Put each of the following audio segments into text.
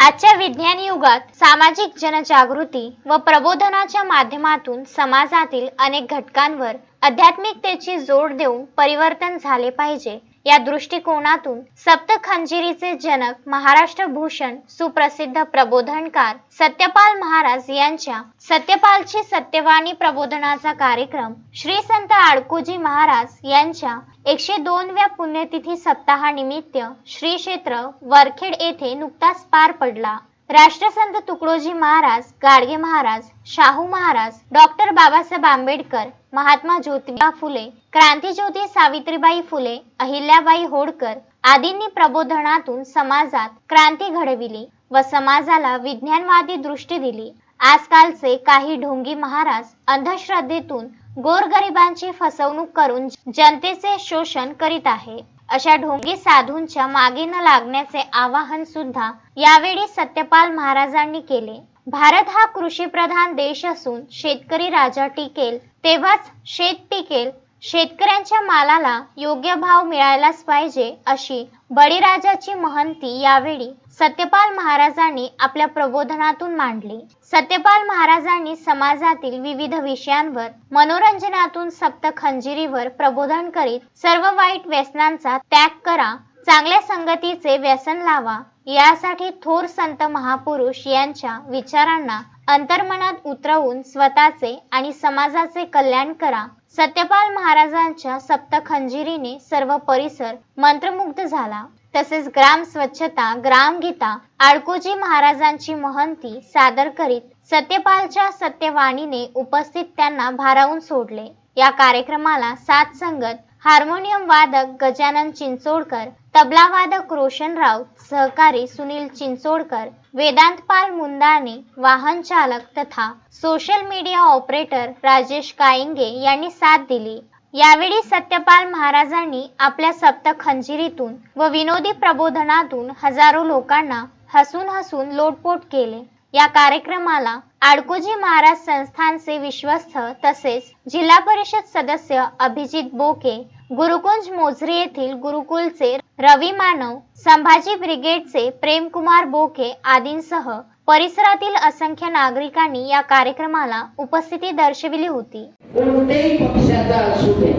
आजच्या विज्ञान युगात सामाजिक जनजागृती व प्रबोधनाच्या माध्यमातून समाजातील अनेक घटकांवर आध्यात्मिकतेची जोड देऊन परिवर्तन झाले पाहिजे. या दृष्टिकोनातून सप्त खंजिरीचे जनक महाराष्ट्र भूषण सुप्रसिद्ध प्रबोधनकार सत्यपाल महाराज यांच्या सत्यपालची सत्यवाणी प्रबोधनाचा कार्यक्रम श्री संत आडकोजी महाराज यांच्या एकशे दोनव्या पुण्यतिथी सप्ताहानिमित्त श्री क्षेत्र वरखेड येथे नुकताच पार पडला. राष्ट्रसंत तुकडोजी महाराज गाडगे महाराज शाहू महाराज डॉक्टर बाबासाहेब आंबेडकर महात्मा ज्योतिबा फुले क्रांतीज्योती सावित्रीबाई फुले अहिल्याबाई होळकर आदींनी प्रबोधनातून समाजात क्रांती घडविली व समाजाला विज्ञानवादी दृष्टी दिली. आजकालचे काही ढोंगी महाराज अंधश्रद्धेतून गोरगरिबांची फसवणूक करून जनतेचे शोषण करीत आहे. अशा ढोंगी साधूंच्या मागे न लागण्याचे आवाहन सुद्धा यावेळी सत्यपाल महाराजांनी केले. भारत हा कृषीप्रधान देश असून शेतकरी राजा टिकेल तेव्हाच शेत टिकेल शेतकऱ्यांच्या मालाला योग्य भाव मिळायलाच पाहिजे अशी बळीराजाची महंती यावेळी सत्यपाल महाराजांनी आपल्या प्रबोधनातून मांडली. सत्यपाल महाराजांनी समाजातील विविध विषयांवर मनोरंजनातून सप्त खंजिरीवर प्रबोधन करीत सर्व वाईट व्यसनांचा त्याग करा चांगल्या संगतीचे व्यसन लावा यासाठी थोर संत महापुरुष यांच्या विचारांना अंतर्मनात उतरवून स्वतःचे आणि समाजाचे कल्याण करा. सत्यपाल महाराजांच्या सप्तखंजिरीने सर्व परिसर मंत्रमुग्ध झाला. तसेच ग्राम स्वच्छता ग्रामगीता आडकोजी महाराजांची महंती सादर करीत सत्यपालच्या सत्यवाणीने उपस्थित त्यांना भारावून सोडले. या कार्यक्रमाला सात संगत हार्मोनियम वादक गजानन चिंचोडकर तबलावादक रोशन राऊत सहकारी सुनील चिंचोडकर वेदांतपाल मुंदाने वाहन चालक तथा social media operator Rajesh Kayange यांनी साथ दिली. यावेळी सत्यपाल महाराजांनी आपल्या सप्त खंजिरीतून व विनोदी प्रबोधनातून हजारो लोकांना हसून हसून लोटपोट केले. या कार्यक्रमाला आडकोजी महाराज संस्थानचे विश्वस्त तसेच जिल्हा परिषद सदस्य अभिजित बोके गुरुकुंज मोझरी येथील गुरुकुलचे रवी मानव संभाजी ब्रिगेडचे प्रेमकुमार बोके आदींसह परिसरातील असंख्य नागरिकांनी या कार्यक्रमाला उपस्थिती दर्शविली होती. कोणत्याही पक्षाचा असू दे.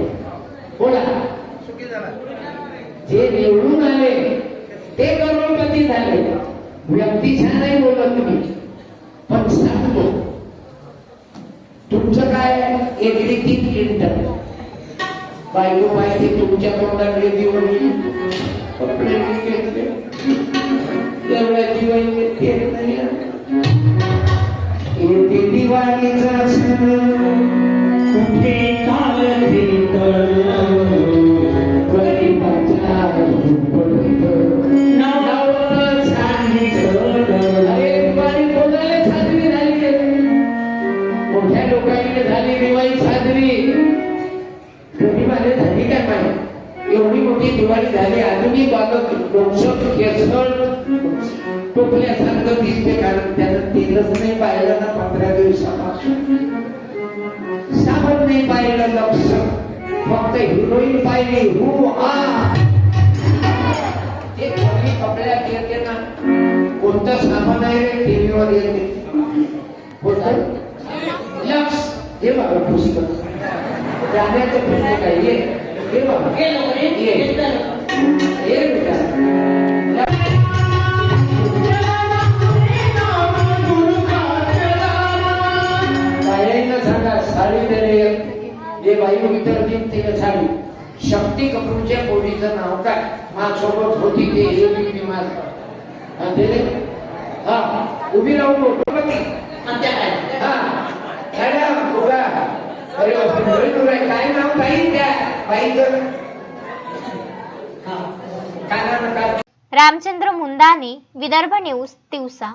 बोला. जे निवडून आले ते करोडपती झाले. व्यक्ती छान नाही बोलत तुम्ही. पण सांगतो तुमचं काय एकरी तीन क्विंटल बायको पाहिजे तुमच्या तोंडाकडे देऊन कपडे घेतले. एवढ्या दिवाळी घेत येते दिवाळीचा सण कुठे चालते मोठ्या लोकांनी झाली दिवाळी साजरी एवढी मोठी दिवाळी झाली अजूनही बालक डोकसं केसळ टोपल्यासारखं दिसते कारण त्यानं तेलच नाही पाहिलं ना पंधरा दिवसापासून. साबण नाही पाहिलं लक्ष. फक्त हिरोईन पाहिली हु आ. ते कमी कपड्यात येते ना कोणतं सामान आहे रे टीव्हीवर येते? कोणतं लक्ष. हे बघा पुस्तक. जाण्याचं प्रश्न आहे शक्ती कपूरच्या पोरीचं नाव काय माझ्यासोबत होती ते हे माझं हा. हा उभी राहू नको हा मॅडम उभा अरे बापरे, लय दूर आहे. काय नाव बाई त्या बाईचं हा काय नाव काय रामचंद्र मुंदाने विदर्भ न्यूज तिवसा